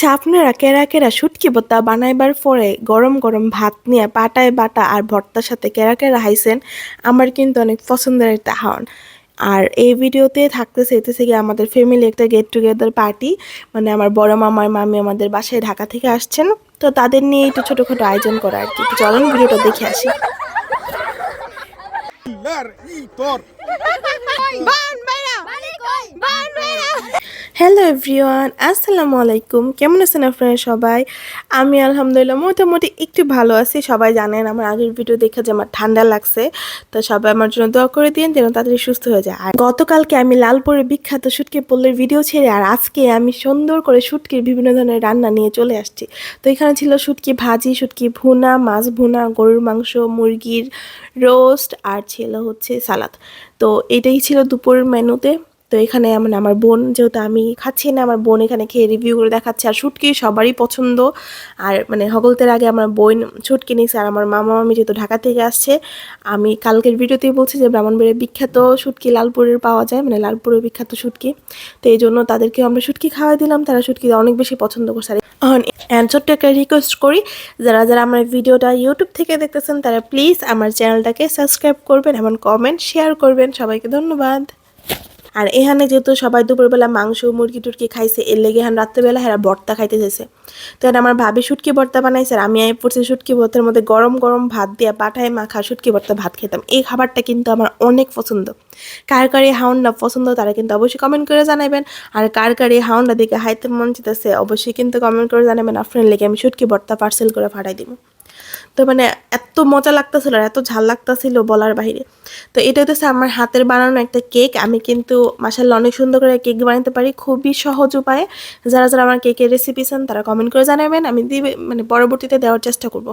আচ্ছা আপনারা কেরা কেরা শুটকি ভর্তা বানাইবার পরে গরম গরম ভাত নিয়ে পাটায় বাটা আর ভর্তার সাথে কেরা কেরা হাইছেন আমার কিন্তু অনেক পছন্দের একটা হাওয়ান আর এই ভিডিওতে থাকতেছে এতেছে গিয়ে আমাদের ফ্যামিলি একটা গেট টুগেদার পার্টি মানে আমার বড় মামার মামি আমাদের বাসায় ঢাকা থেকে আসছেন তো তাদের নিয়ে একটু ছোটোখাটো আয়োজন করা আর কি। চলুন ভিডিওটা দেখে আসি. হ্যালো এভরিওয়ান আসসালামু আলাইকুম কেমন আছেন আপনারা সবাই? আমি আলহামদুলিল্লাহ মোটামুটি একটু ভালো আছি। সবাই জানেন আমার আগের ভিডিও দেখে যে আমার ঠান্ডা লাগছে। তো সবাই আমার জন্য দোয়া করে দিন যেন তাড়াতাড়ি সুস্থ হয়ে যায়। আর গতকালকে আমি লালপুরের বিখ্যাত শুটকি পল্লের ভিডিও ছেড়ে আর আজকে আমি সুন্দর করে শুটকির বিভিন্ন ধরনের রান্না নিয়ে চলে আসছি। তো এখানে ছিল শুটকি ভাজি, শুটকি ভুনা, মাছ ভুনা, গরুর মাংস, মুরগির রোস্ট আর ছিল হচ্ছে সালাদ। তো এটাই ছিল দুপুরের মেনুতে। তো এখানে মানে আমার বোন, যেহেতু আমি খাচ্ছি না, আমার বোন এখানে খেয়ে রিভিউ করে দেখাচ্ছে। আর শুটকি সবারই পছন্দ। আর মানে হগলতের আগে আমার বোন শুটকি নিয়েছে আর আমার মামা মামি যেহেতু ঢাকা থেকে আসছে, আমি কালকের ভিডিওতেই বলছি যে ব্রাহ্মণবাড়ির বিখ্যাত শুটকি লালপুরের পাওয়া যায় মানে লালপুরের বিখ্যাত শুটকি। তো এই জন্য তাদেরকে আমরা শুটকি খাওয়াই দিলাম, তারা শুটকি অনেক বেশি পছন্দ করছে। এখন ছোট্ট একটা রিকোয়েস্ট করি, যারা যারা আমার ভিডিওটা ইউটিউব থেকে দেখতেছেন, তারা প্লিজ আমার চ্যানেলটাকে সাবস্ক্রাইব করবেন এবং কমেন্ট শেয়ার করবেন। সবাইকে ধন্যবাদ। আর এখানে যেহেতু সবাই দুপুরবেলা মাংস, মুরগি, টুরগি খাইছে, এর লেগে এখন রাত্রেবেলা হ্যাঁ ভর্তা খাইতে যেছে তো আমার ভাবি শুটকি ভর্তা বানাইছে আর আমি আই পড়ছি শুটকি ভর্তার মধ্যে গরম গরম ভাত দিয়ে পাঠায় মাখা শুটকি ভর্তা ভাত খেতাম। এই খাবারটা কিন্তু আমার অনেক পছন্দ। কার কার এই হাউন্ডটা পছন্দ তারা কিন্তু অবশ্যই কমেন্ট করে জানাবেন আর কার কার এই হাউন্ডটা দেখে হাইতে মন চিতেছে অবশ্যই কিন্তু কমেন্ট করে জানাবেন আপনার লেগে আমি শুটকি ভর্তা পার্সেল করে পাঠাই দিব। তো মানে এত মজা লাগতেছিল আর এত ঝাল লাগতেছিল বলার বাইরে। তো এটা হচ্ছে আমার হাতের বানানো একটা কেক। আমি কিন্তু মাসাল অনেক সুন্দর করে কেক বানাতে পারি। খুবই সহজ উপায়ে। যারা যারা আমার কেকের রেসিপি চান তারা কমেন্ট করে জানাবেন। আমি দিবে মানে পরবর্তীতে দেওয়ার চেষ্টা করব।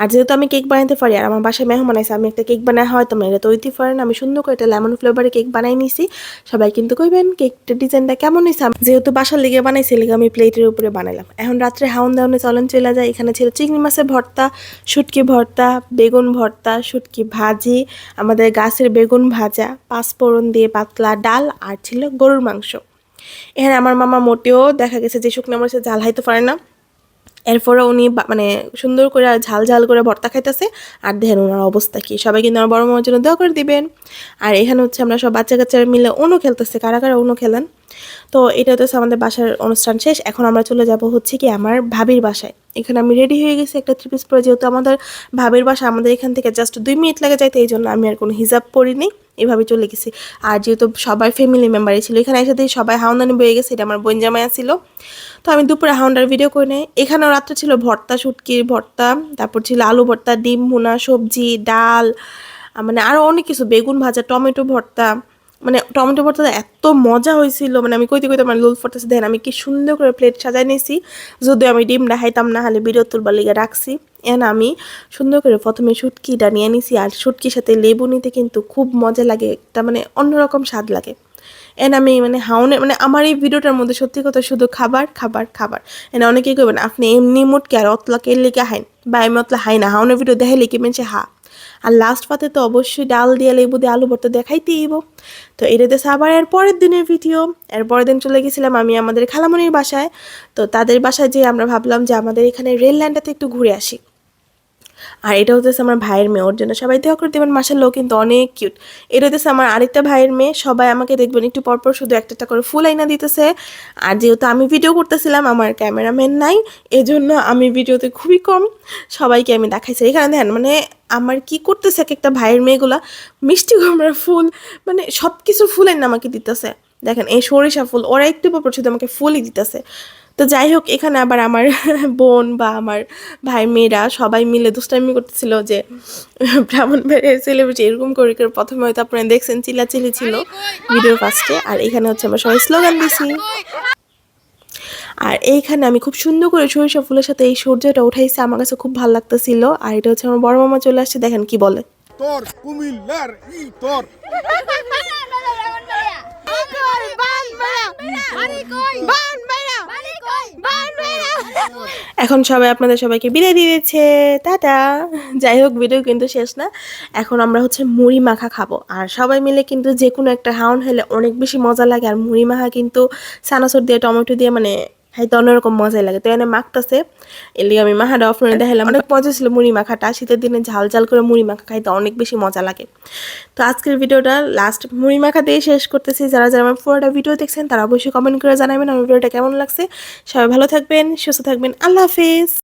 আর যেহেতু আমি কেক বানাতে পারি, আর আমার বাসায় মেহমান আছে আমি একটা কেক বানায় হয়, তোমরা এটা তৈরি পারেন আমি সুন্দর করে একটা লেমন ফ্লেভারে কেক বানাই নিছি। সবাই কিন্তু কইবেন কেকটা ডিজাইনটা কেমন হয়েছে যেহেতু বাসার লিগে বানাইছি লিগে আমি প্লেটের উপরে বানাইলাম। এখন রাত্রে হাউন দাউনে চলন চলে যায় এখানে ছিল চিংড়ি মাছের ভর্তা, শুটকি ভর্তা, বেগুন ভর্তা, শুটকি ভাজি, আমাদের গাছের বেগুন ভাজা, পাঁচফোড়ন দিয়ে পাতলা ডাল আর ছিল গরুর মাংস। এখানে আমার মামা মোটেও দেখা গেছে যে শুকনো মরিচের ঝাল হাইতে পারে না। এরপরে উনি মানে সুন্দর করে ঝাল ঝাল করে ভর্তা খাইতেছে। আর দেখেন ওনার অবস্থা কি। সবাই কিন্তু আমার বড় মামার জন্য দোয়া করে দিবেন। আর এখানে হচ্ছে আমরা সব বাচ্চা কাচ্চারা মিলে অনু খেলতেছে। কারা কারা অনু খেলেন? তো এটা হচ্ছে আমাদের বাসার অনুষ্ঠান শেষ। এখন আমরা চলে যাব হচ্ছে কি আমার ভাবির বাসায়। এখানে আমি রেডি হয়ে গেছি একটা থ্রি পিস পরে, যেহেতু আমাদের ভাবির বাসা আমাদের এখান থেকে জাস্ট দুই মিনিট লাগে যাইতে এই জন্য আমি আর কোনো হিজাব পরিনি, এভাবে চলে গেছি। আর যেহেতু সবাই ফ্যামিলি মেম্বারই ছিল, এখানে এসে দেখি সবাই হাওন্দানি বয়ে গেছে, এটা আমার বোন জামাইয়া ছিল। তো আমি দুপুরে হাউন্ডার ভিডিও করে নেই। এখানেও রাত্রে ছিল ভর্তা শুটকির ভর্তা, তারপর ছিল আলু ভর্তা, ডিম ভুনা, সবজি, ডাল মানে আরও অনেক কিছু, বেগুন ভাজা, টমেটো ভর্তা মানে টমেটো ভর্তাটা এত মজা হয়েছিল মানে আমি কইতে কইতে মানে লোল ফটাছে দেন আমি কি সুন্দর করে প্লেট সাজাই নিয়েছি, যদিও আমি ডিম খাইতাম, না হলে ভিডিও তুলবার লিগে রাখছি। এন আমি সুন্দর করে প্রথমে শুটকিটা নিয়ে নিছি, আর শুটকির সাথে লেবু নিতে কিন্তু খুব মজা লাগে, একটা মানে অন্যরকম স্বাদ লাগে। এন আমি মানে হাউনে মানে আমার এই ভিডিওটার মধ্যে সত্যি কথা শুধু খাবার খাবার খাবার। এনে অনেকেই কইবেন, আপনি এমনি মুটকে আর অতলা কে হাইন, বা আমি অতলা হাই না হাউনের ভিডিও দেখাই লিখে মেনছে হা? আর লাস্ট পাতে তো অবশ্যই ডাল দিয়ে লেবু দিয়ে আলু ভর্তা দেখাইতেই তো এটা এটাতে আবার এর পরের দিনের ভিডিও এর পরের দিন চলে গেছিলাম আমি আমাদের খালামনির বাসায়। তো তাদের বাসায় যেয়ে আমরা ভাবলাম যে আমাদের এখানে রেল লাইনটাতে একটু ঘুরে আসি। আর এটা হচ্ছে আমার ভাইয়ের মেয়ে, ওর জন্য সবাই দেওয়া করে দেবেন মাসার লোক কিন্তু অনেক কিউট এটা হচ্ছে আমার আরেকটা ভাইয়ের মেয়ে, সবাই আমাকে দেখবেন একটু পরপর শুধু একটা একটা করে ফুল আইনা দিতেছে। আর যেহেতু আমি ভিডিও করতেছিলাম, আমার ক্যামেরাম্যান নাই, এজন্য আমি ভিডিওতে খুবই কম সবাইকে আমি দেখাইছি। এখানে দেখেন মানে আমার কি করতেছে এক একটা ভাইয়ের মেয়েগুলা? মিষ্টি কুমড়ার ফুল মানে সব কিছু ফুল আইনা আমাকে দিতেছে। দেখেন, এই সরিষা ফুল, ওরা একটু পরপর শুধু আমাকে ফুলই দিতেছে। তো যাই হোক এখানে আবার আমার বোন বা আমার ভাই মেয়েরা সবাই মিলে দুষ্টামি করতেছিল যে ব্রাহ্মণ ভাইয়ের সেলিব্রিটি এরকম করে করে প্রথমে হয়তো আপনারা দেখছেন চিল্লাচিল্লি ছিল ভিডিও ফার্স্টে আর এখানে হচ্ছে আমরা সবাই স্লোগান দিছি আর এইখানে আমি খুব সুন্দর করে সরিষা ফুলের সাথে এই সূর্যটা উঠাইছে আমার কাছে খুব ভালো লাগতেছিল আর এটা হচ্ছে আমার বড় মামা চলে আসছে দেখেন কি বলে Tor. Kumil. Lar y tor. এখন সবাই আপনাদের সবাইকে বিদায় দিয়ে দিচ্ছে টাটা। যাই হোক ভিডিও কিন্তু শেষ না। এখন আমরা হচ্ছে মুড়ি মাখা খাব। আর সবাই মিলে কিন্তু যে কোনো একটা হাউন হলে অনেক বেশি মজা লাগে। আর মুড়ি মাখা কিন্তু সানাসর দিয়ে, টমেটো দিয়ে মানে খাইতে অন্যরকম মজাই লাগে। তো এনে মাখতেছে এলি আমি মাখাটা অফ করে দেখালাম অনেক মজা ছিল মুড়ি মাখাটা শীতের দিনে ঝাল ঝাল করে মুড়ি মাখা খাইতে অনেক বেশি মজা লাগে। তো আজকের ভিডিওটা লাস্ট মুড়ি মাখা দিয়ে শেষ করতেছি। যারা যারা আমার পুরোটা ভিডিও দেখছেন, তারা অবশ্যই কমেন্ট করে জানাবেন আমার ভিডিওটা কেমন লাগছে। সবাই ভালো থাকবেন, সুস্থ থাকবেন। আল্লাহ হাফিজ।